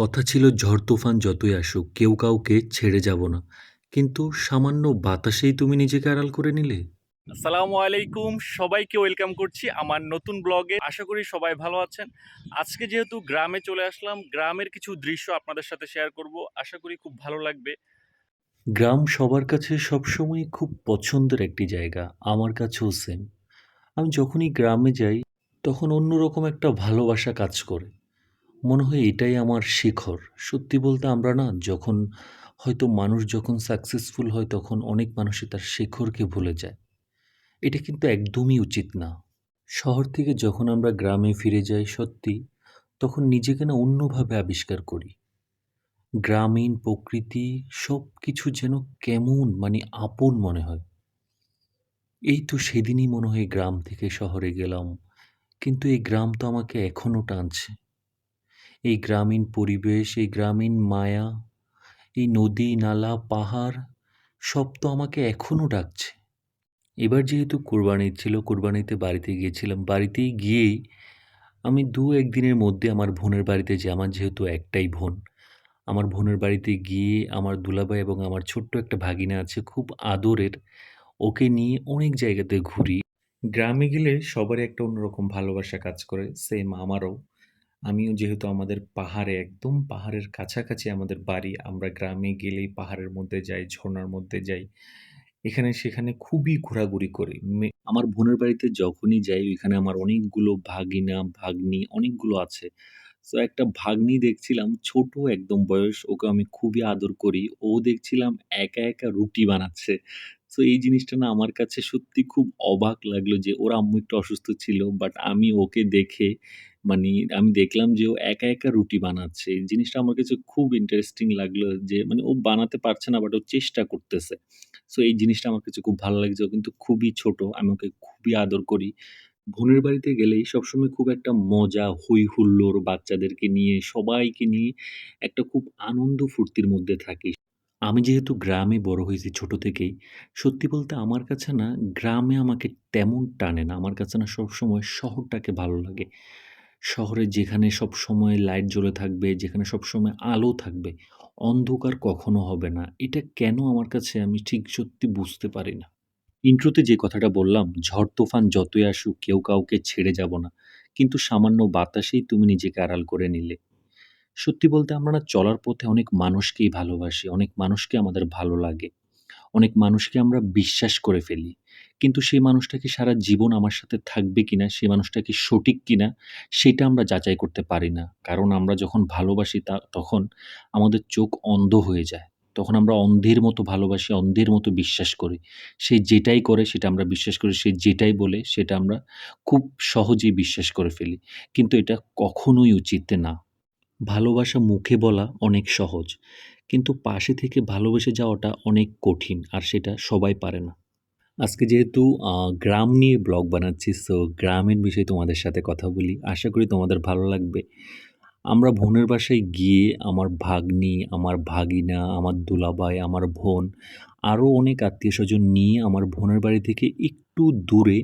কথা ছিল ঝড় তুফান যতই আসুক কেউ কাউকে ছেড়ে যাব না। কিন্তু সামান্য বাতাসেই তুমি নিজেকে আড়াল করে নিলে? আসসালামু আলাইকুম সবাইকে ওয়েলকাম করছি আমার নতুন ব্লগে। আশা করি সবাই ভালো আছেন। আজকে যেহেতু গ্রামে চলে আসলাম গ্রামের কিছু দৃশ্য আপনাদের সাথে শেয়ার করব। আশা করি খুব ভালো লাগবে। গ্রাম সবার কাছে সবসময় খুব পছন্দের একটি জায়গা আমার কাছেও সেম আমি যখনই গ্রামে যাই তখন অন্যরকম একটা ভালোবাসা কাজ করে। মনে হয় এটাই আমার শিখর। সত্যি বলতে আমরা না যখন হয়তো মানুষ যখন সাকসেসফুল হয় তখন অনেক মানুষই তার শিখরকে ভুলে যায়। এটা কিন্তু একদমই উচিত না। শহর থেকে যখন আমরা গ্রামে ফিরে যাই সত্যি, তখন নিজেকে না অন্যভাবে আবিষ্কার করি। গ্রামীণ প্রকৃতি সব কিছু যেন কেমন মানে আপন মনে হয়। এই তো সেদিনই মনে হয় গ্রাম থেকে শহরে গেলাম, কিন্তু এই গ্রাম তো আমাকে এখনও টানছে। এই গ্রামীণ পরিবেশ, এই গ্রামীণ মায়া, এই নদী, নালা, পাহাড়, সব তো আমাকে এখনও ডাকছে। এবার যেহেতু কোরবানি ছিল, কোরবানিতে বাড়িতে গিয়েছিলাম। বাড়িতেই গিয়েই আমি দু একদিনের মধ্যে আমার বোনের বাড়িতে যাই। আমার যেহেতু একটাই বোন, আমার বোনের বাড়িতে গিয়ে আমার দুলাভাই এবং আমার ছোট্ট একটা ভাগিনা আছে, খুব আদরের, ওকে নিয়ে অনেক জায়গাতে ঘুরি। গ্রামে গেলে সবারই একটা অন্যরকম ভালোবাসা কাজ করে সেম আমারও। আমিও যেহেতু আমাদের পাহাড়ে, একদম পাহাড়ের কাছাকাছি আমাদের বাড়ি, আমরা গ্রামে গেলেই পাহাড়ের মধ্যে যাই, ঝর্ণার মধ্যে যাই। এখানে সেখানে খুবই ঘোরাঘুরি করি। মে- আমার বোনের বাড়িতে যখনই যাই, ওইখানে আমার অনেকগুলো ভাগিনা, ভাগ্নি অনেকগুলো আছে। তো একটা ভাগ্নি দেখছিলাম, ছোট একদম বয়স, ওকে আমি খুবই আদর করি। ও দেখছিলাম একা একা রুটি বানাচ্ছে। তো এই জিনিসটা না আমার কাছে সত্যি খুব অবাক লাগল যে ওর আম্মু একটু অসুস্থ ছিল বাট আমি ওকে দেখে মানে আমি দেখলাম যে ও একা একা রুটি বানাচ্ছে। এই জিনিসটা আমার কাছে খুব ইন্টারেস্টিং লাগল যে মানে ও বানাতে পারছে না বাট ও চেষ্টা করতেছে। সো এই জিনিসটা আমার কাছে খুব ভালো লাগছে। ও কিন্তু খুবই ছোট, আমি ওকে খুবই আদর করি। বোনের বাড়িতে গেলেই সবসময় খুব একটা মজা হই হুল্লোড় বাচ্চাদেরকে নিয়ে, সবাইকে নিয়ে একটা খুব আনন্দ ফুর্তির মধ্যে থাকি। আমি যেহেতু গ্রামে বড় হয়েছি ছোট থেকেই, সত্যি বলতে আমার কাছে না গ্রামে আমাকে তেমন টানে না। আমার কাছে না সবসময় শহরটাকে ভালো লাগে। শহরে যেখানে সবসময় লাইট জ্বলে থাকবে, যেখানে সবসময় আলো থাকবে, অন্ধকার কখনো হবে না। এটা কেন আমার কাছে আমি ঠিক সত্যি বুঝতে পারি না। ইন্ট্রোতে যে কথাটা বললাম, ঝড় তুফান যতই আসুক, কেউ কাউকে ছেড়ে যাব না। কিন্তু সামান্য বাতাসেই তুমি নিজেকে আড়াল করে নিলে। সত্যি বলতে আমরা না চলার পথে অনেক মানুষকেই ভালোবাসি, অনেক মানুষকে আমাদের ভালো লাগে, অনেক মানুষকে আমরা বিশ্বাস করে ফেলি। কিন্তু সেই মানুষটা কি সারা জীবন আমার সাথে থাকবে কিনা, সেই মানুষটা কি সঠিক কিনা, সেটা আমরা যাচাই করতে পারি না। কারণ আমরা যখন ভালোবাসি তা, তখন আমাদের চোখ অন্ধ হয়ে যায়। তখন আমরা অন্ধের মতো ভালোবাসি, অন্ধের মতো বিশ্বাস করি। সে যেটাই করে সেটা আমরা বিশ্বাস করি, সে যেটাই বলে সেটা আমরা খুব সহজেই বিশ্বাস করে ফেলি। কিন্তু এটা কখনোই উচিত না। ভালোবাসা মুখে বলা অনেক সহজ, কিন্তু পাশে থেকে ভালোবেসে যাওয়াটা অনেক কঠিন আর সেটা সবাই পারে না। আজকে যেহেতু গ্রাম নিয়ে ব্লগ বানাচ্ছি, সো গ্রামের বিষয়ে তোমাদের সাথে কথা বলি, আশা করি তোমাদের ভালো লাগবে। আমরা বোনের বাসায় গিয়ে আমার ভাগ্নি, আমার ভাগিনা, আমার দুলাভাই, আমার বোন, আরও অনেক আত্মীয় স্বজন নিয়ে আমার বোনের বাড়ি থেকে একটু দূরে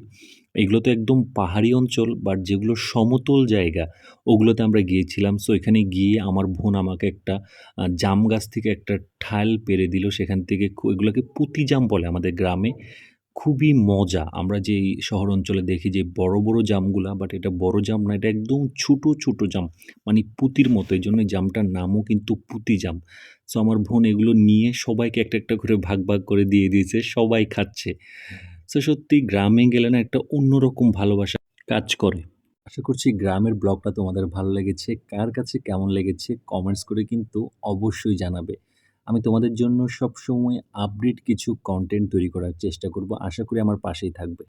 এগুলো তো একদম পাহাড়ি অঞ্চল বাট যেগুলো সমতল জায়গা, ওগুলোতে আমরা গিয়েছিলাম। সো এখানে গিয়ে আমার বোন আমাকে একটা জাম গাছ থেকে একটা ঠাল পেরে দিল। সেখান থেকে এগুলোকে পুঁতি জাম বলে আমাদের গ্রামে। খুবই মজা। আমরা যে শহর অঞ্চলে দেখি যে বড় বড় জামগুলা বাট এটা বড় জাম না, এটা একদম ছোট ছোট জাম। মানে পুঁতির মতো। এই জন্য জামটার নামও কিন্তু পুঁতি জাম। সো আমার বোন এগুলো নিয়ে সবাইকে একটা একটা করে ভাগ ভাগ করে দিয়ে দিয়েছে। সবাই খাচ্ছে। সো সত্যি গ্রামে গেলে না একটা অন্যরকম ভালোবাসা কাজ করে। আশা করছি গ্রামের ব্লগটা তোমাদের ভালো লেগেছে। কার কাছে কেমন লেগেছে কমেন্টস করে কিন্তু অবশ্যই জানাবে। আমি তোমাদের জন্য সবসময় আপডেট কিছু কন্টেন্ট তৈরি করার চেষ্টা করব। আশা করি আমার পাশেই থাকবে।